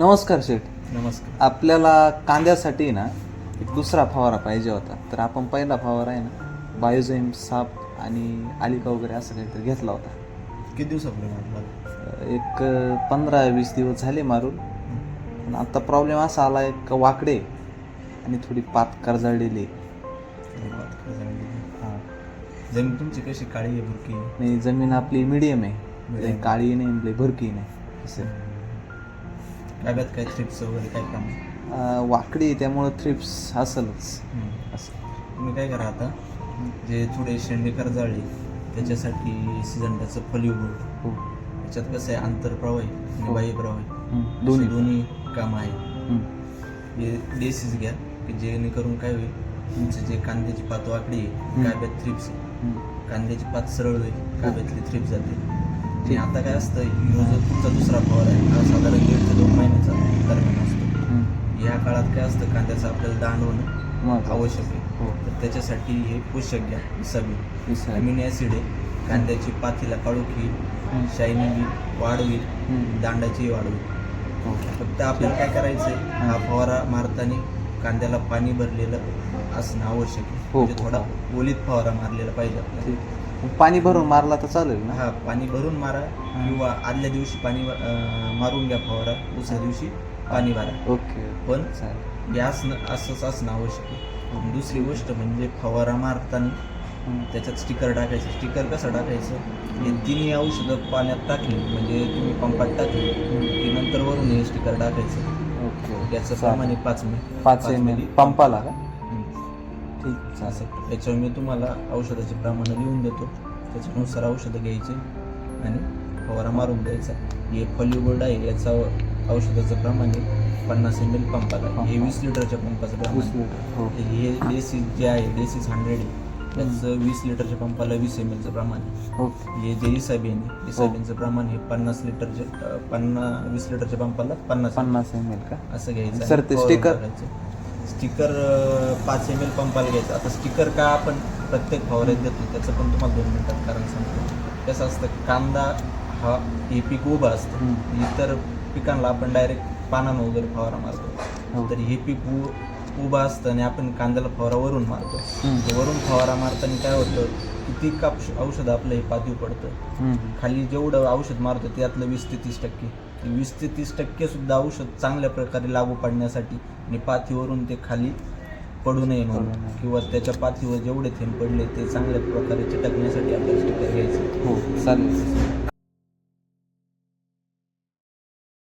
नमस्कार शेठ. नमस्कार. आपल्याला कांद्यासाठी ना एक दुसरा फवारा पाहिजे होता. तर आपण पहिला फवारा आहे ना बायोझेम साप आणि आलिका वगैरे असं काहीतरी घेतला होता. किती दिवसापूर्वी म्हटलं एक पंधरा वीस दिवस झाले मारून. पण आता प्रॉब्लेम असा आला एक वाकडे आणि थोडी पात कर्जाळलेली. हां. जमीन तुमची कशी? काळी आहे बुरकी नाही जमीन आपली मिडियम आहे. काळी नाही लई भरकी नाही. असं. काव्यात काय थ्रिप्स वगैरे काय काम? वाकडी त्यामुळं थ्रिप्स असेलच असं. तुम्ही काय करा आता? जे थोडे शेंडे करजाळले त्याच्यासाठी सिजंटाचं फलिवूड हो. त्याच्यात कसं आहे आंतरप्रवाही आणि हो. बाह्यप्रवाही हं, असे दोन्ही. दोन्ही काम आहे. हं, डेसीज घ्या की जेणेकरून काय होईल तुमचं जे कांद्याची पात वाकडी आहे. काव्यात थ्रिप्स आहे. कांद्याची पात सरळ होईल काव्यातली थ्रिप जाते आणि आता काय असतं जो तुमचा दुसरा फवार आहे हा साधारण दीड ते दोन महिन्याचा दरम्यान असतो. ह्या काळात काय असतं कांद्याचं आपल्याला दांड होणं. आवश्यक आहे हो तर त्याच्यासाठी हे पोषक घ्या विसर. अमिनो ॲसिड आहे कांद्याची पातीला येईल हं. शायनिंग येईल वाढ होईल हं. दांडाची वाढ होईल हो. फक्त आपल्याला काय करायचं आहे हा फवारा मारताना कांद्याला पाणी भरलेलं असणं आवश्यक आहे हो, म्हणजे हो, थोडा ओलीत फवारा मारलेला पाहिजे आपल्याला. ठीक. मग पाणी भरून मारला तर चालेल ना? हा पाणी भरून मारा किंवा आदल्या दिवशी पाणी अं, मारून घ्या फवारा. दुसऱ्या दिवशी पाणी भरा. ओके. पण चालेल. गॅस असंच असणं आवश्यक आहे आणि दुसरी गोष्ट म्हणजे फवारा मारताना हं. त्याच्यात स्टिकर टाकायचं. स्टिकर कसं टाकायचं? हे तिन्ही औषधं पाण्यात टाकली. म्हणजे तुम्ही पंपात टाकली. की नंतर वरून हे स्टिकर टाकायचं. याचं पाच मिनिट पाच एम एल पंपाला का. ठीक चालेल. असं याच्यावर मी तुम्हाला औषधाचे प्रमाण लिहून देतो. त्याच्यानुसार औषधं घ्यायची आणि फवारा मारून द्यायचा. हे फल्युगोल्ड आहे याचा औषधाचं प्रमाण आहे पन्नास एम एल पंपाला. हे वीस लिटरच्या पंपाचं प्रमाण हो. हे डेसीज जे आहे डेसीज हंड्रेड आहे त्याचं वीस लिटरच्या पंपाला वीस एम एलचं प्रमाण आहे. हे जे इसाबीन आहे इसाबीनचं प्रमाण हे. पन्नास लिटरचे अं, पन्नास वीस लिटरच्या पंपाला पन्नास पन्नास एम एल का? असं घ्यायचं सर, ते. स्टिकर अं, पाच एम एल पंपाला घ्यायचं. आता स्टिकर का आपण प्रत्येक फवाऱ्यात देतो? त्याचं पण तुम्हाला दोन मिनिटात कारण सांगतो. कसं असतं कांदा हा हे पीक उभं असतं. इतर पिकांना आपण डायरेक्ट पानानं वगैरे फवारा हो. मारतो तर हे पीक उभं असतं आणि आपण कांद्याला फवारा वरून मारतो. तर वरून फवारा मारताना काय होतं किती काप औषध आपलं हे पातीव पडतं. खाली जेवढं औषध मारतो त्यातलं वीस ते तीस टक्के वीस ते तीस टक्के सुद्धा औषध चांगल्या प्रकारे लागू पडण्यासाठी आणि पाथीवरून ते खाली पडू नये म्हणून. किंवा त्याच्या पाथीवर जेवढे थेंब पडले ते चांगल्या प्रकारे चिटकण्यासाठी आपल्याला स्टिकर घ्यायचं हो चालेल